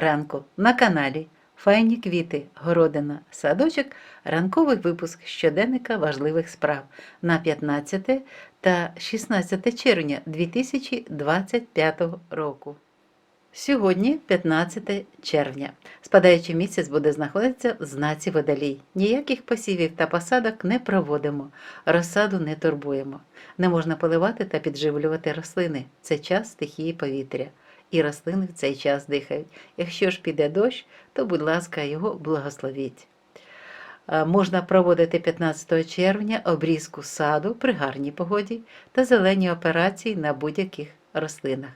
ранку на каналі Файні квіти, городина, садочок, ранковий випуск щоденника важливих справ на 15 та 16 червня 2025 року. Сьогодні 15 червня. Спадаючий місяць буде знаходитися в знаці водолій. Ніяких посівів та посадок не проводимо, розсаду не турбуємо. Не можна поливати та підживлювати рослини. Це час стихії повітря. І рослини в цей час дихають. Якщо ж піде дощ, то, будь ласка, його благословіть. Е, Можна проводити 15 червня обрізку саду при гарній погоді та зелені операції на будь-яких рослинах.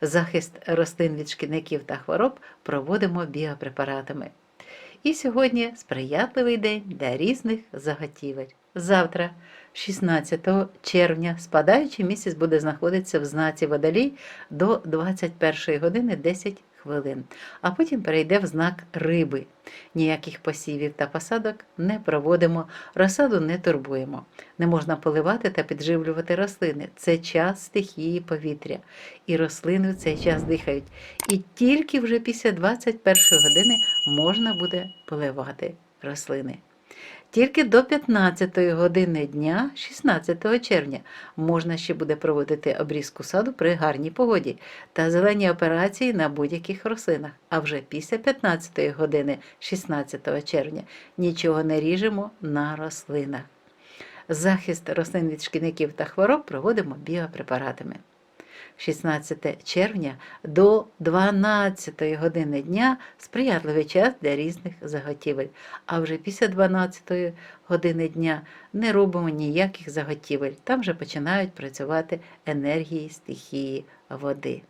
Захист рослин від шкідників та хвороб проводимо біопрепаратами. І сьогодні сприятливий день для різних заготівель. Завтра, 16 червня, спадаючий місяць буде знаходитися в знаці водолій до 21 години 10 хвилин, а потім перейде в знак риби. Ніяких посівів та посадок не проводимо, розсаду не турбуємо. Не можна поливати та підживлювати рослини. Це час стихії повітря. І рослини в цей час дихають. І тільки вже після 21 години можна буде поливати рослини. Тільки до 15 години дня, 16 червня, можна ще буде проводити обрізку саду при гарній погоді та зелені операції на будь-яких рослинах. А вже після 15 години, 16 червня, нічого не ріжемо на рослинах. Захист рослин від шкідників та хвороб проводимо біопрепаратами. 16 червня до 12 години дня сприятливий час для різних заготівель. А вже після 12 години дня не робимо ніяких заготівель. Там вже починають працювати енергії стихії води.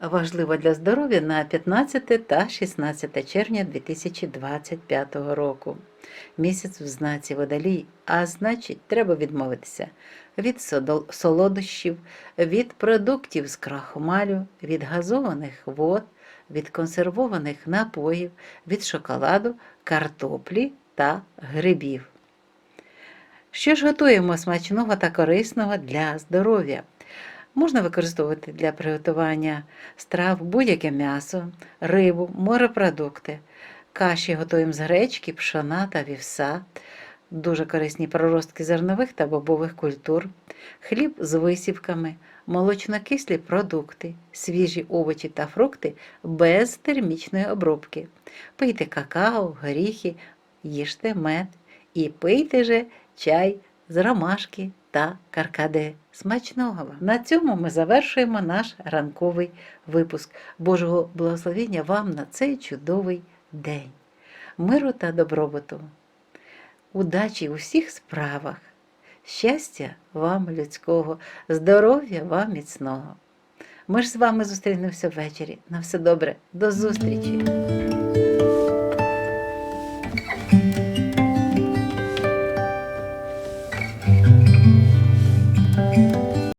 Важливо для здоров'я на 15 та 16 червня 2025 року. Місяць в знаці водолій, а значить, треба відмовитися від солодощів, від продуктів з крахмалю, від газованих вод, від консервованих напоїв, від шоколаду, картоплі та грибів. Що ж готуємо смачного та корисного для здоров'я? Можна використовувати для приготування страв будь-яке м'ясо, рибу, морепродукти. Каші готуємо з гречки, пшона та вівса, дуже корисні проростки зернових та бобових культур, хліб з висівками, молочнокислі продукти, свіжі овочі та фрукти без термічної обробки. Пийте какао, горіхи, їжте мед і пийте же чай з ромашки та каркаде. Смачного вам! На цьому ми завершуємо наш ранковий випуск. Божого благословення вам на цей чудовий день. Миру та добробуту, удачі у всіх справах, щастя вам людського, здоров'я вам міцного. Ми ж з вами зустрінемося ввечері. На все добре, до зустрічі!